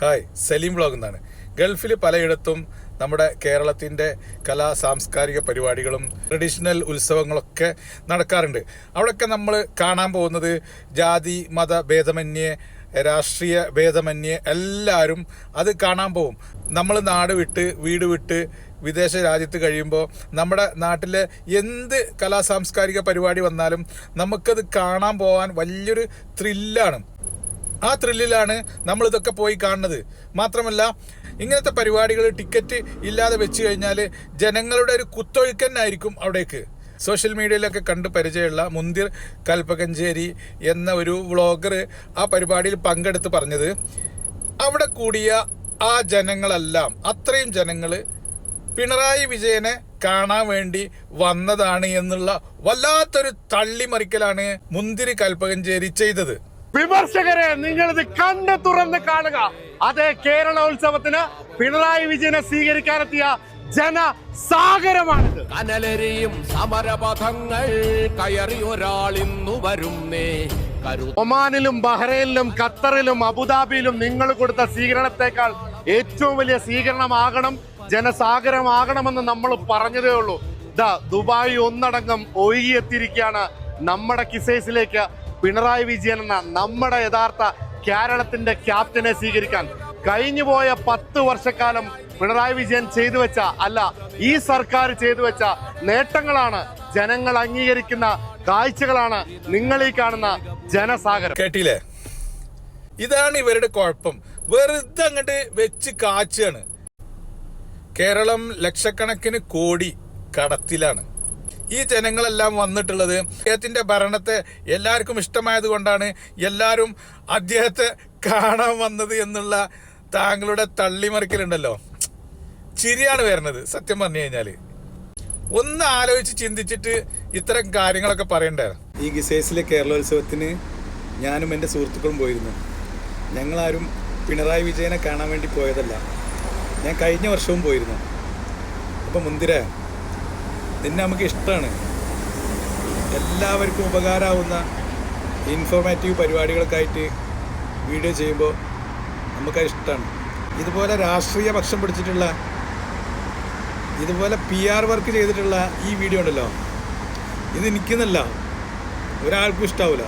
Hi Saleem blog എന്നാണ്. ഗൾഫിൽ പലയിടത്തും നമ്മുടെ കേരളത്തിന്റെ കലാ സാംസ്കാരിക പരിപാടികളും ട്രഡീഷണൽ ഉത്സവങ്ങളൊക്കെ നടക്കാറുണ്ട്. അവിടെയൊക്കെ നമ്മൾ കാണാൻ പോകുന്നത് ജാതി മത ഭേദമന്യേ രാഷ്ട്രീയ ഭേദമന്യേ എല്ലാവരും അത് കാണാൻ പോകും. നമ്മൾ നാട് വിട്ട് വീട് വിട്ട് വിദേശ രാജ്യത്ത് കഴിയുമ്പോൾ നമ്മുടെ നാട്ടിലെ എന്ത് കലാ സാംസ്കാരിക പരിപാടി വന്നാലും നമുക്കത് കാണാൻ പോകാൻ വലിയൊരു ത്രില്ലാണ് ആ ത്രില്ലിലാണ് നമ്മളിതൊക്കെ പോയി കാണുന്നത്. മാത്രമല്ല ഇങ്ങനത്തെ പരിപാടികൾ ടിക്കറ്റ് ഇല്ലാതെ വെച്ച് കഴിഞ്ഞാൽ ജനങ്ങളുടെ ഒരു കുത്തൊഴുക്കന്നായിരിക്കും അവിടേക്ക്. സോഷ്യൽ മീഡിയയിലൊക്കെ കണ്ട് പരിചയമുള്ള മുന്തിർ കൽപ്പകഞ്ചേരി എന്ന ഒരു വ്ളോഗർ ആ പരിപാടിയിൽ പങ്കെടുത്ത് പറഞ്ഞത് അവിടെ കൂടിയ ആ ജനങ്ങളെല്ലാം അത്രയും ജനങ്ങൾ പിണറായി വിജയനെ കാണാൻ വേണ്ടി വന്നതാണ് എന്നുള്ള വല്ലാത്തൊരു തള്ളിമറിക്കലാണ് മുന്തിരി കൽപ്പകഞ്ചേരി ചെയ്തത്. വിമർശകരെ നിങ്ങൾ ഇത് കണ്ണ് തുറന്ന് കാണുക. അതെ കേരള ഉത്സവത്തിന് പിണറായി വിജയനെ സ്വീകരിക്കാനെത്തിയ ജനസാഗരമാണിത് കനലരെയും സമരപഥങ്ങൾ കയറി ഒരാളിന്നു വരുന്നേ. ഒമാനിലും ബഹ്റൈനിലും ഖത്തറിലും അബുദാബിയിലും നിങ്ങൾ കൊടുത്ത സ്വീകരണത്തെക്കാൾ ഏറ്റവും വലിയ സ്വീകരണമാകണം ജനസാഗരമാകണമെന്ന് നമ്മൾ പറഞ്ഞതേ ഉള്ളൂ. ദാ ദുബായ് ഒന്നടങ്കം ഒഴുകിയെത്തിയിരിക്കുകയാണ് നമ്മുടെ കിസൈസിലേക്ക് പിണറായി വിജയൻ എന്ന നമ്മുടെ യഥാർത്ഥ കേരളത്തിന്റെ ക്യാപ്റ്റനെ സ്വീകരിക്കാൻ കഴിഞ്ഞുപോയ പത്ത് വർഷക്കാലം പിണറായി വിജയൻ ചെയ്തു വെച്ച അല്ല ഈ സർക്കാർ ചെയ്തു വെച്ച നേട്ടങ്ങളാണ് ജനങ്ങൾ അംഗീകരിക്കുന്ന കാഴ്ചകളാണ് നിങ്ങൾ ഈ കാണുന്ന ജനസാഗരം. കേട്ടില്ലേ? ഇതാണ് ഇവരുടെ കുഴപ്പം. വെറുതെ അങ്ങോട്ട് വെച്ച് കാച്ചാണ്. കേരളം ലക്ഷക്കണക്കിന് കോടി കടത്തിലാണ്. ഈ ജനങ്ങളെല്ലാം വന്നിട്ടുള്ളത് അദ്ദേഹത്തിന്റെ ഭരണത്തെ എല്ലാവർക്കും ഇഷ്ടമായത് കൊണ്ടാണ് എല്ലാവരും അദ്ദേഹത്തെ കാണാൻ വന്നത് എന്നുള്ള താങ്കളുടെ തള്ളിമറിക്കലുണ്ടല്ലോ. ചിരിയാണ് വരുന്നത് സത്യം പറഞ്ഞു കഴിഞ്ഞാൽ. ഒന്ന് ആലോചിച്ച് ചിന്തിച്ചിട്ട് ഇത്തരം കാര്യങ്ങളൊക്കെ പറയണ്ടേ? ഈ ഗിസേസിലെ കേരളോത്സവത്തിന് ഞാനും എന്റെ സുഹൃത്തുക്കളും പോയിരുന്നു. ഞങ്ങളാരും പിണറായി വിജയനെ കാണാൻ വേണ്ടി പോയതല്ല. ഞാൻ കഴിഞ്ഞ വർഷവും പോയിരുന്നു. അപ്പം മുന്തിര നിന്നെ നമുക്ക് ഇഷ്ടമാണ്. എല്ലാവർക്കും ഉപകാരമാവുന്ന ഇൻഫോർമേറ്റീവ് പരിപാടികൾക്കായിട്ട് വീഡിയോ ചെയ്യുമ്പോൾ നമുക്കത് ഇഷ്ടമാണ്. ഇതുപോലെ രാഷ്ട്രീയ പക്ഷം പിടിച്ചിട്ടുള്ള ഇതുപോലെ പി ആർ വർക്ക് ചെയ്തിട്ടുള്ള ഈ വീഡിയോ ഉണ്ടല്ലോ. ഇത് എനിക്കെന്നല്ല. ഒരാൾക്കും ഇഷ്ടാവില്ല